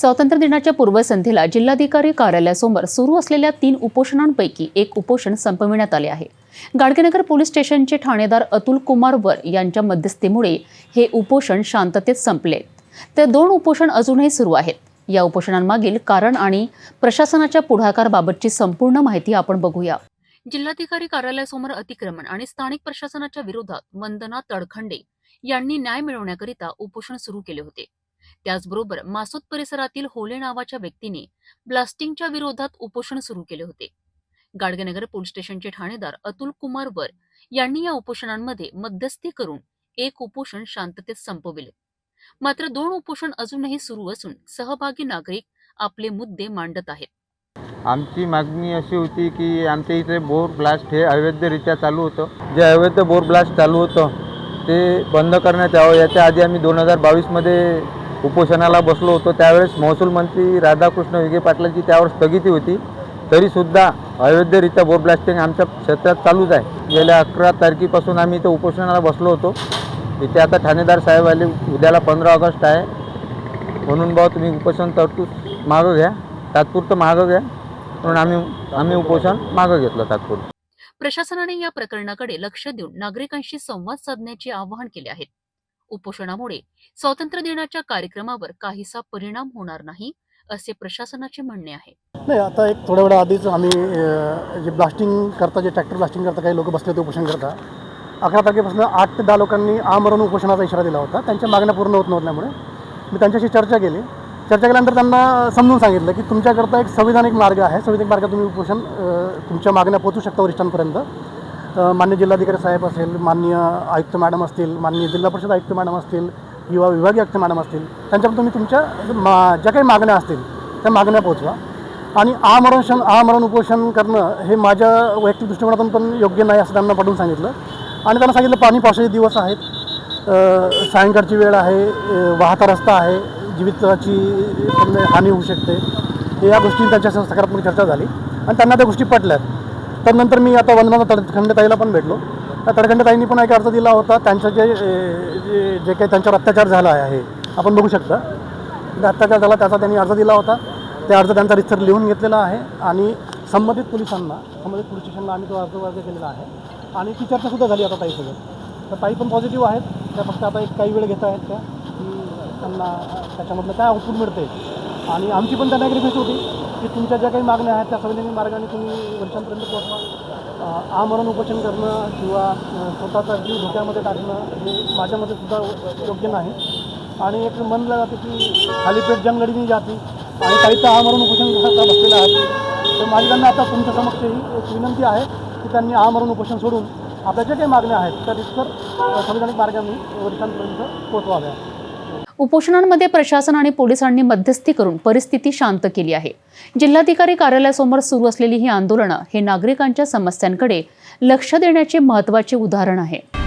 स्वातंत्र्य दिनाच्या पूर्वसंध्येला जिल्हाधिकारी कार्यालयासमोर सुरू असलेल्या तीन उपोषणांपैकी एक उपोषण संपविण्यात आले आहे. गाडगेनगर पोलीस स्टेशनचे ठाणेदार अतुल कुमार वर यांच्या मध्यस्थीमुळे हे उपोषण शांततेत संपले. तर दोन उपोषण अजूनही सुरू आहेत. या उपोषणांमागील कारण आणि प्रशासनाच्या पुढाकाराबाबतची संपूर्ण माहिती आपण बघूया. जिल्हाधिकारी कार्यालयासमोर अतिक्रमण आणि स्थानिक प्रशासनाच्या विरोधात वंदना तडखंडे यांनी न्याय मिळवण्याकरिता उपोषण सुरू केले होते. त्याचबरोबर मासूद परिसरातील होले नावाच्या व्यक्तीने ब्लास्टिंगच्या विरोधात उपोषण सुरू केले होते. गाडगेनगर पोलीस स्टेशनचे ठाणेदार अतुल कुमार वर यांनी या उपोषणांमध्ये मध्यस्थी करून एक उपोषण शांततेत संपविले. मात्र दोन उपोषण अजूनही सुरू असून सहभागी नागरिक आपले मुद्दे मांडत आहेत. आमची मागणी अशी होती की आमच्या इथे बोर ब्लास्ट हे अवैधरित्या चालू होतं. जे अवैध बोर ब्लास्ट चालू होतं ते बंद करण्यात यावं. याच्या आधी आम्ही दोन हजार बावीसमध्ये उपोषणाला बसलो होतो. त्यावेळेस महसूल मंत्री राधाकृष्ण विखे पाटलांची त्यावर स्थगिती होती. तरीसुद्धा अवैधरित्या बोर ब्लास्टिंग आमच्या क्षेत्रात चालूच आहे. गेल्या अकरा तारखेपासून आम्ही इथं उपोषणाला बसलो होतो. इथे आता ठाणेदार साहेब आले. उद्याला पंधरा ऑगस्ट आहे. म्हणून भाऊ तुम्ही उपोषण तरतूद मागं घ्या. तात्पुरतं मागं घ्या. म्हणून आम्ही आम्ही उपोषण मागं घेतलं तात्पुरतं. प्रशासनाने या प्रकरणाकडे लक्ष देऊन नागरिकांशी संवाद साधण्याचे आवाहन केले आहे. उपोषणामुळे स्वातंत्र्य दिनाच्या कार्यक्रमावर काहीसा परिणाम होणार नाही असे प्रशासनाचे म्हणणे आहे. नाही आता एक थोड्या वेळा आधीच आम्ही जे ब्लास्टिंग करता जे ट्रॅक्टर ब्लास्टिंग करता काही लोक बसले होते उपोषण करता अकरा तारखेपासून आठ ते दहा लोकांनी आमरण उपोषणाचा इशारा दिला होता. त्यांच्या मागण्या पूर्ण होत नव्हत्यामुळे मी त्यांच्याशी चर्चा केली. चर्चा केल्यानंतर त्यांना समजून सांगितलं की तुमच्याकरता एक संविधानिक मार्ग आहे. संविधानिक मार्ग तुम्ही उपोषण तुमच्या मागण्या पोचू शकता वरिष्ठांपर्यंत. मान्य जिल्हाधिकारी साहेब असेल मान्य आयुक्त मॅडम असतील मान्य जिल्हा परिषद आयुक्त मॅडम असतील किंवा विभागीय आयुक्त मॅडम असतील त्यांच्यापर्यंत तुम्ही तुमच्या मा ज्या काही मागण्या असतील त्या मागण्या पोचवा आणि आमरण आमरण उपोषण करणं हे माझ्या वैयक्तिक दृष्टिकोनातून पण योग्य नाही असं त्यांना पटवून सांगितलं. आणि त्यांना सांगितलं पाणी पावसाचे दिवस आहेत. सायंकाळची वेळ आहे वाहता रस्ता आहे जीविताची हानी होऊ शकते. या गोष्टी त्यांच्या सकारात्मक चर्चा झाली. आणि त्यांना त्या गोष्टी पटल्यात. तर नंतर मी आता वंदना तडखंडेताईला पण भेटलो. त्या तडखंडताईंनी पण एक अर्ज दिला होता. त्यांचं जे जे जे काही त्यांच्यावर अत्याचार झाला आहे आपण बघू शकता. जे अत्याचार झाला त्याचा त्यांनी अर्ज दिला होता. त्या अर्ज त्यांचा रिस्तर लिहून घेतलेला आहे आणि संबंधित पोलिसांना संबंधित पोलीस स्टेशनला आम्ही तो अर्ज वर्ज केलेला आहे. आणि ती चर्चासुद्धा झाली आता ताईसोबत. तर ताई पण पॉझिटिव्ह आहेत. त्या फक्त आता एक काही वेळ घेत आहेत त्या. की त्यांना त्याच्यामधलं काय आउटपुट मिळते आणि आमची पण त्यांना एक रिक्वेस्ट होती की तुमच्या ज्या काही मागण्या आहेत त्या संवैधानिक मार्गाने तुम्ही वर्षांपर्यंत पोहोचवा आमरण उपोषण करणं किंवा स्वतःचा जीव धोक्यामध्ये टाकणं हे माझ्यामध्ये सुद्धा योग्य नाही. आणि एक म्हणलं जातं की खाली पेट जंग जाती आणि काही तर आमरण उपोषण करता बसलेलं आहे. तर माझी त्यांना आता तुमच्या समक्ष ही एक विनंती आहे की त्यांनी आमरण उपोषण सोडून आपल्या ज्या काही मागण्या आहेत त्या रितसर संविधानिक मार्गाने वरिष्ठांपर्यंत पोहोचवाव्या उपोषणांमध्ये प्रशासन आणि पोलिसांनी मध्यस्थी करून परिस्थिती शांत केली आहे. जिल्हाधिकारी कार्यालयासमोर सुरू असलेली ही आंदोलनं हे नागरिकांच्या समस्यांकडे लक्ष देण्याचे महत्त्वाचे उदाहरण आहे.